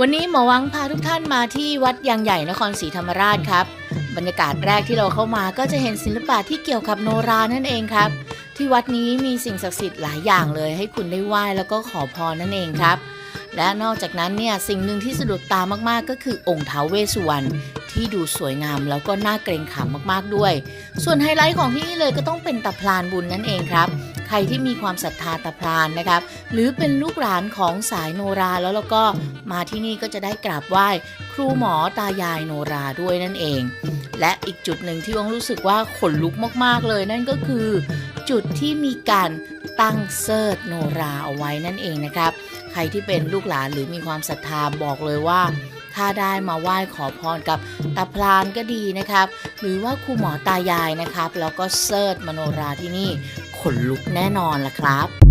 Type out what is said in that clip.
วันนี้หมอวังพาทุกท่านมาที่วัดยางใหญ่นครศรีธรรมราชครับ บรรยากาศแรกที่เราเข้ามาก็จะเห็นศิลปะที่เกี่ยวกับโนรานั่นเองครับ ที่วัดนี้มีสิ่งศักดิ์สิทธิ์หลายอย่างเลย ให้คุณได้ไหว้แล้วก็ขอพรนั่นเองครับ และนอกจากนั้นเนี่ยสิ่งหนึ่งที่สะดุดตามากๆ ก็คือองค์ท้าวเวสสุวรรณที่ดูสวยงามแล้วก็น่าเกรงขามมากๆด้วย ส่วนไฮไลท์ของที่นี่เลยก็ต้องเป็นตะพลานบุญนั่นเองครับ ใครที่มีความศรัทธาตะพลานนะครับ หรือเป็นลูกหลานของสายโนราแล้วแล้วก็มาที่นี่ก็จะได้กราบไหว้ครูหมอตายายโนราด้วยนั่นเอง และอีกจุดหนึ่งที่วงรู้สึกว่าขนลุกมากๆเลยนั่นก็คือ จุดที่มีการตั้งเซิร์ชโนราเอาไว้นั่นเองนะครับ ใครที่เป็นลูกหลานหรือมีความศรัทธาบอกเลยว่าถ้าได้มาไหว้ขอพรกับตาพลานก็ดีนะครับ หรือว่าครูหมอตายายนะครับ แล้วก็เซิร์ชมโนราที่นี่ ขนลุกแน่นอนล่ะครับ